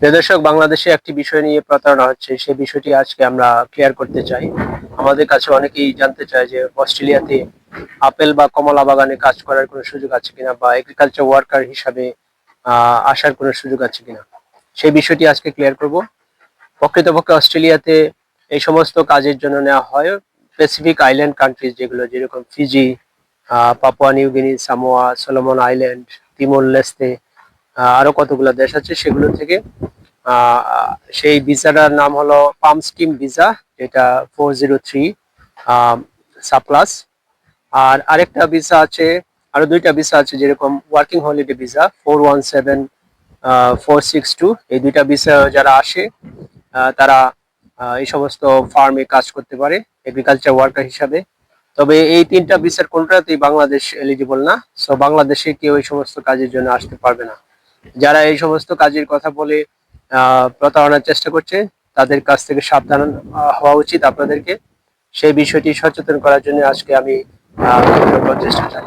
দর্শক, বাংলাদেশে একটি বিষয় নিয়ে প্রতারণা হচ্ছে, সেই বিষয়টি আজকে আমরা ক্লিয়ার করতে চাই। আমাদের কাছে অনেকেই জানতে চায় যে অস্ট্রেলিয়াতে আপেল বা কমলা বাগানে কাজ করার কোনো সুযোগ আছে কিনা বা এগ্রিকালচার ওয়ার্কার হিসাবে আসার কোনো সুযোগ আছে কিনা। সেই বিষয়টি আজকে ক্লিয়ার করব। প্রকৃতপক্ষে অস্ট্রেলিয়াতে এই সমস্ত কাজের জন্য নেওয়া হয় স্পেসিফিক আইল্যান্ড কান্ট্রিজ যেগুলো যেরকম Fiji Papua New Guinea Samoa Solomon Island Timor Leste আরও কতগুলো দেশ আছে সেগুলো থেকে সেই ভিসাটার নাম হলো পাম স্কিম ভিসা, যেটা ফোর জিরো থ্রি সাপ্লাস। আর আরেকটা ভিসা আছে, আরও দুইটা ভিসা আছে যেরকম working holiday visa, four one seven four six two. এই দুইটা ভিসা যারা আসে তারা এই সমস্ত ফার্মে কাজ করতে পারে এগ্রিকালচার ওয়ার্কার হিসাবে। তবে এই তিনটা ভিসার কোনটাতেই বাংলাদেশ এলিজিবল না সো বাংলাদেশে কেউ এই সমস্ত কাজের জন্য আসতে পারবে না। যারা এই সমস্ত কাজের কথা বলে প্রতারণার চেষ্টা করছে, তাদের কাছ থেকে সাবধান হওয়া উচিত আপনাদেরকে। সেই বিষয়টি সচেতন করার জন্য আজকে আমি প্রচেষ্টা চাই